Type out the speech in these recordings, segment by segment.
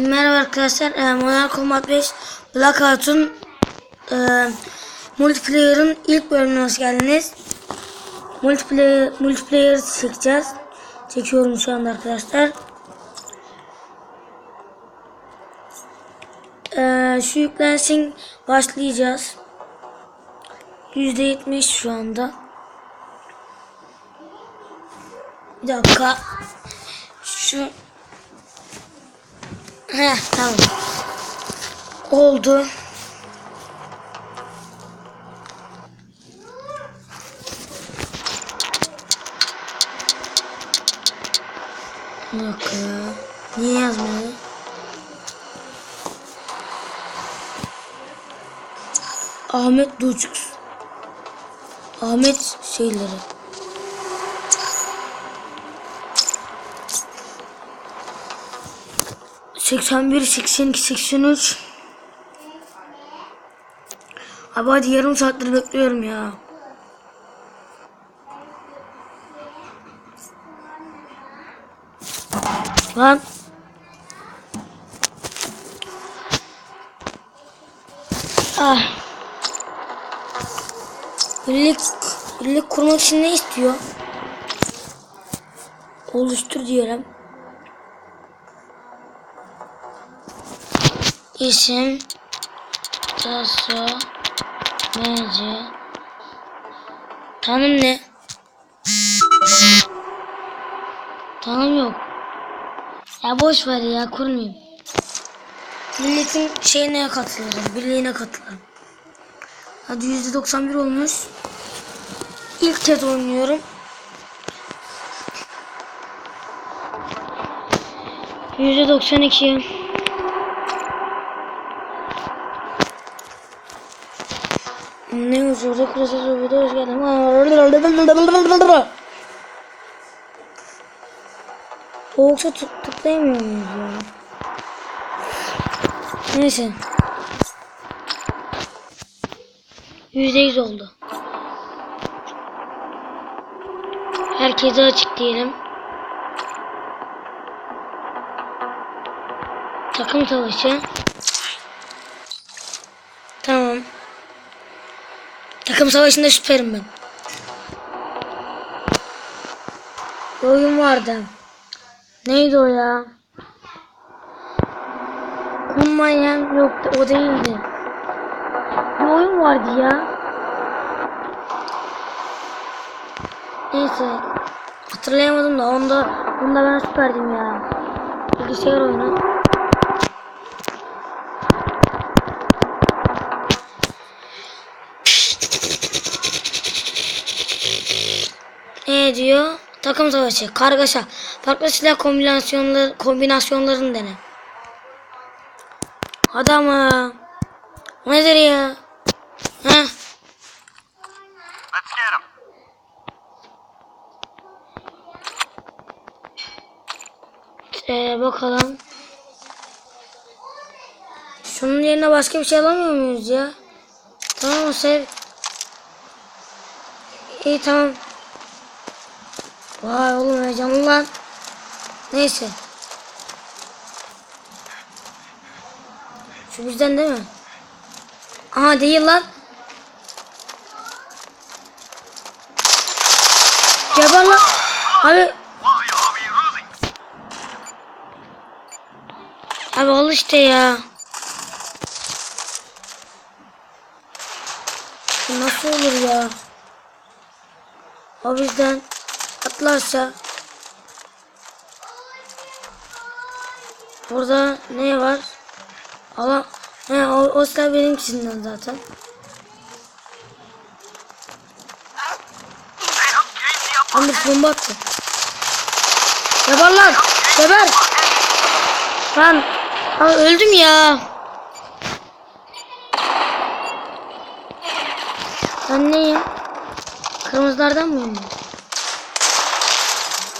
Merhaba arkadaşlar. E, Modern Combat 5 Blackout'un e, multiplayer'ın ilk bölümüne hoş geldiniz. Multiplayer multiplayer çekeceğiz. Çekiyorum şu anda arkadaşlar. E, şu yüklensin başlayacağız. %70 şu anda. Bir dakika. Şu Heh tamam. Oldu. Dakika ya. Niye yazmıyor? Ahmet Duçuk. Ahmet şeyleri. Seksen bir, seksen iki, seksen üç. Abi hadi yarım saattir bekliyorum ya. Lan. Ah. Birlik, birlik kurmak için ne istiyor? Oluştur diyelim. İsim Taso MC Tanım ne? Tanım yok. Ya boş ver ya kurmayayım. Milletin şeyine katılırım. Birliğine katılırım. Hadi %91 olmuş. İlk kez oynuyorum. %92 Huzurda kurasa sohbete hoş geldin. Boğuksa tık tıklayamıyor muyuz ya? Neyse. Yüzde yüz oldu. Herkese açık diyelim. Takım savaşı. Tamam. Takım savaşında süperim ben. Bir oyun vardı. Neydi o ya? Kummayan yoktu o değildi. Bir oyun vardı ya. Neyse. Hatırlayamadım da onda onda ben süperdim ya. Bilgisayar oyunu. Diyor? Takım savaşı, kargaşa, farklı silah kombinasyonları, kombinasyonlarını dene. Hadi ama. Nedir ya? Heh. Ee, bakalım. Şunun yerine başka bir şey alamıyor muyuz ya? Tamam mı sev? İyi tamam. Vay oğlum heyecanlı lan. Neyse. Şu bizden değil mi? Aha değil lan. Geber lan. Abi? Abi al işte ya. Nasıl olur ya? O bizden atlarsa Burada ne var? Alan He o, o silah benim çizimden zaten. Bir bomba attım. Geber lan! Geber! Lan! Aa, öldüm ya. Ben neyim? Kırmızılardan mıyım ben?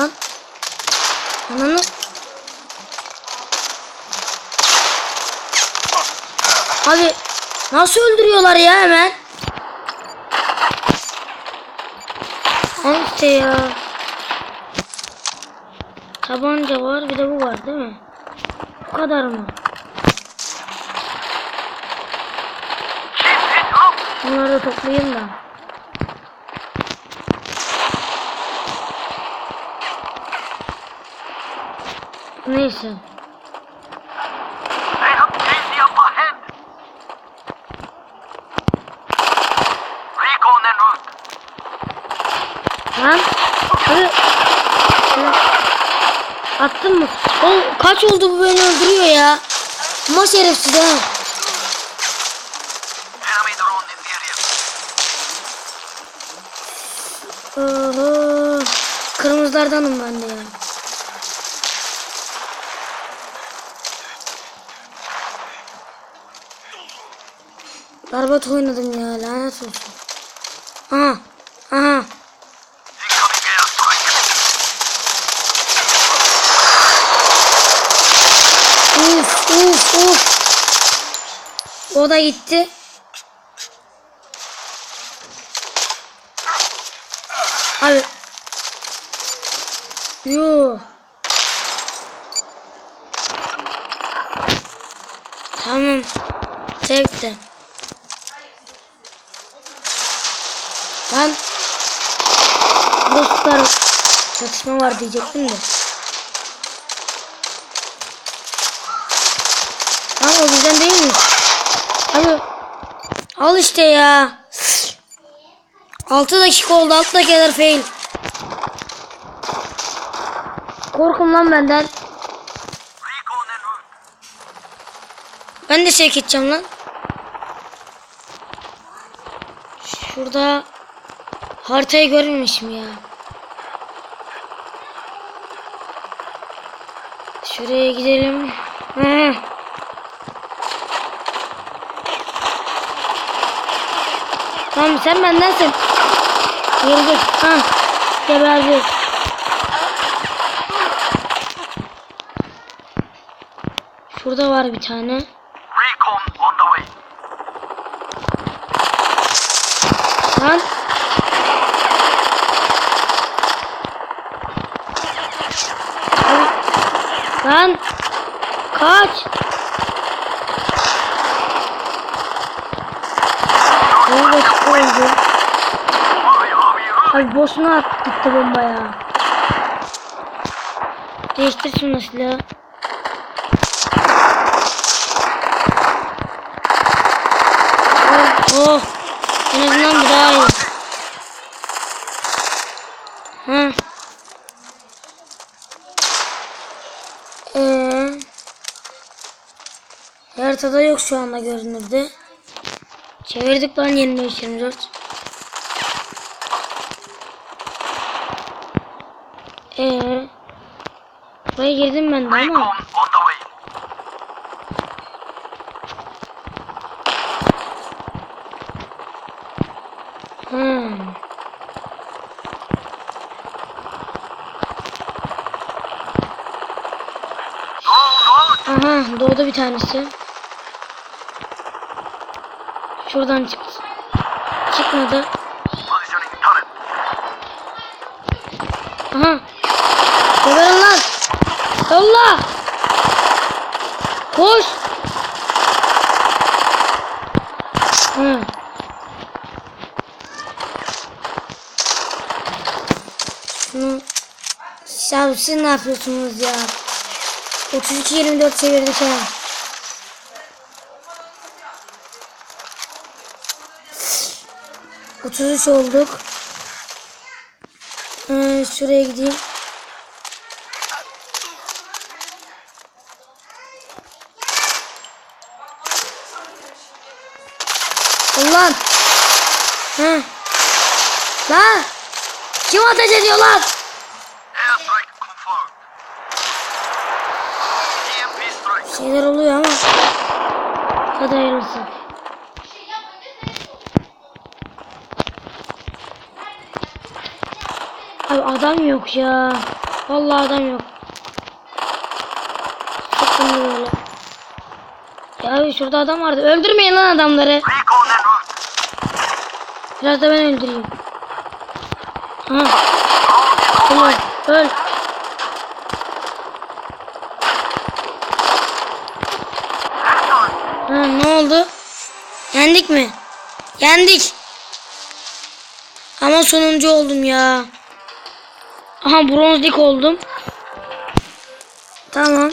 Lan! Ananı... Abi nasıl öldürüyorlar ya hemen? Al ya. Tabanca var bir de bu var değil mi? Bu kadar mı? Bunları da toplayayım da. Route. Lan. Attın mı? O kaç oldu bu beni öldürüyor ya. Ama şerefsiz ha. Oho. Kırmızılardanım ben de ya. Berbat oynadım ya lanet olsun. Aha. Aha. Uf uf uf. O da gitti. Abi. Yoo. Tamam. Sevdi. Ben dostlar çatışma var diyecektim de. Lan o bizden değil mi? Abi al işte ya. 6 dakika oldu 6 dakikalar fail. Korkun lan benden. Ben de edeceğim lan. Şurada haritayı görmemişim ya. Şuraya gidelim. Hı. Tamam sen bendensin. Git. Ha. Geberdi. Şurada var bir tane. Recon on the way. Lan. Lan. Kaç. Bomba çıktı öldü. Why are we running? Abi boşuna at gitti bomba ya. Değiştir şunu silahı. Oh, oh. En azından bir daha iyi. Ha. Ee, haritada yok şu anda görünürde. Çevirdik lan 25-24. Ee, buraya girdim ben de ama hmm. Aha doğdu bir tanesi. Şuradan çıktı. Çıkmadı. Aha. Geberin lan. Yolla. Koş. Hı. Şunu. Siz ne yapıyorsunuz ya? 32-24 çevirdik ha. Otuz üç olduk. Ee, şuraya gideyim. Ulan. Hı. Lan. Kim ateş ediyor lan? Strike. Şeyler oluyor ama. Hadi hayırlısı. Abi adam yok ya. Vallahi adam yok. Sıkıntı böyle. Ya abi şurada adam vardı. Öldürmeyin lan adamları. Biraz da ben öldüreyim. Ha. Öl. Öl. oldu? Yendik mi? Yendik. Ama sonuncu oldum ya. Aha bronz lig oldum. Tamam.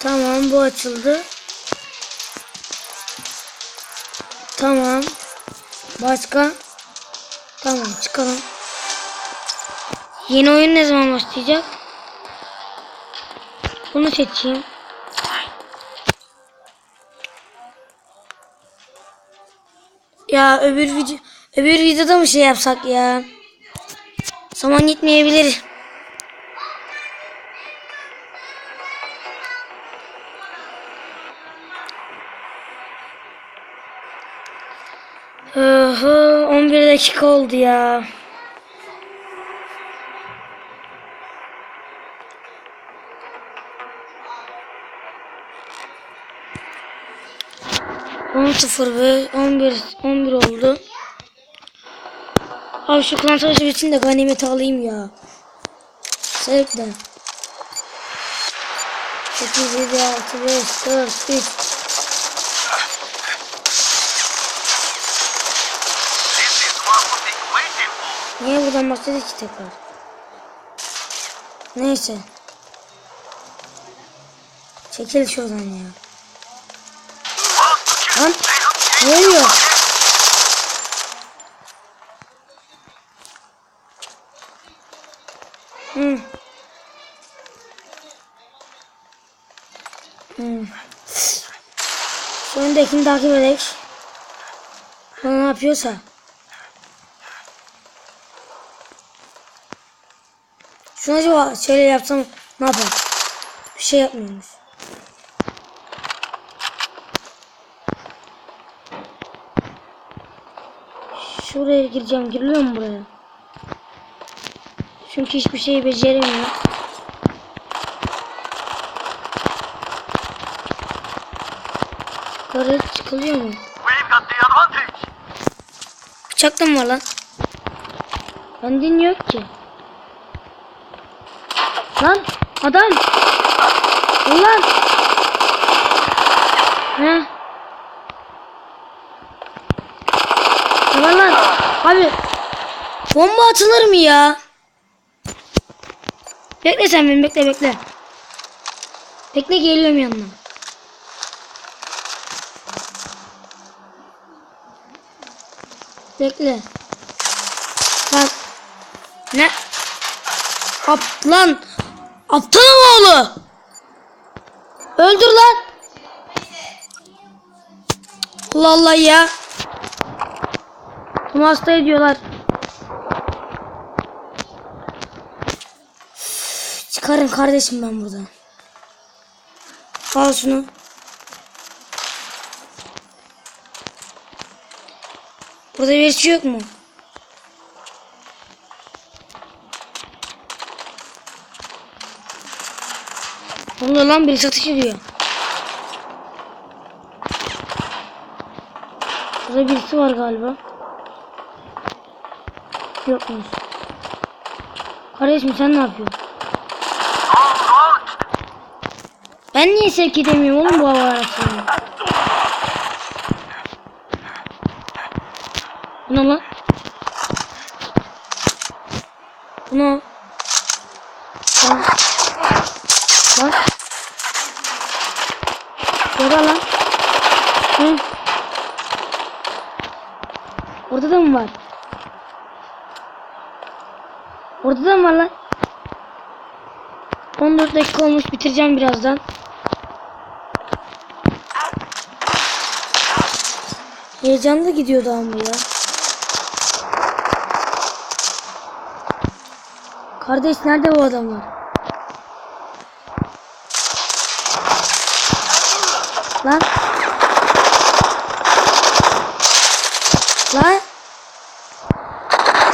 Tamam bu açıldı. Tamam. Başka? Tamam çıkalım. Yeni oyun ne zaman başlayacak? Bunu seçeyim. Ya öbür video öbür videoda mı şey yapsak ya? Zaman gitmeyebilir. Oho, 11 dakika oldu ya. On sıfır ve 11 11 oldu. Abi şu klan savaşı bitsin de ganimeti alayım ya. Sebepten. 8, 7, 6, 5, 4, 3. This is what we've been waiting for. Niye buradan başladık ki tekrar? Neyse. Çekil şuradan ya. Lan ne oluyor? Hı. Şu öndekini takip edek. O ne yapıyorsa. Şunu acaba şöyle yapsam ne yapar? Bir şey yapmıyormuş. Şuraya gireceğim. Giriliyor mu buraya? Çünkü hiçbir şeyi beceremiyor. Yukarı çıkılıyor mu? Bıçak da mı var lan? Ben dinliyor ki. Lan adam. Ulan. Ne? Ne var lan? Abi. Bomba atılır mı ya? Bekle sen beni bekle bekle. Bekle geliyorum yanına. Bekle. Lan. Ne? Ap lan. Aptalım oğlu. Öldür lan. Allah Allah ya. Bunu hasta ediyorlar. Çıkarın kardeşim ben buradan. Al şunu. Burada birisi yok mu? Bunda lan birisi atış ediyor. Burada birisi var galiba. Yokmuş. Kardeşim sen ne yapıyorsun? Ben niye sevk edemiyorum oğlum bu hava arasını? Bu ne lan? Bu ne? Lan. Yara lan. Hı. Orada da mı var? Orada da mı var lan? 14 dakika olmuş bitireceğim birazdan. Heyecanlı gidiyordu ama ya. Kardeş nerede bu adamlar? Lan. Lan.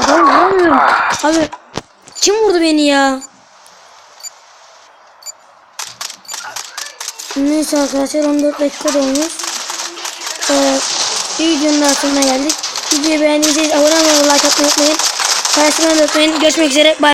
Adam vuramıyorum. Abi kim vurdu beni ya? Neyse arkadaşlar 14 dakika da olmuş. Ee, bir videonun daha sonuna geldik. Videoyu beğendiyseniz abone olmayı, like atmayı unutmayın. Paylaşmayı unutmayın. Görüşmek üzere. Bye.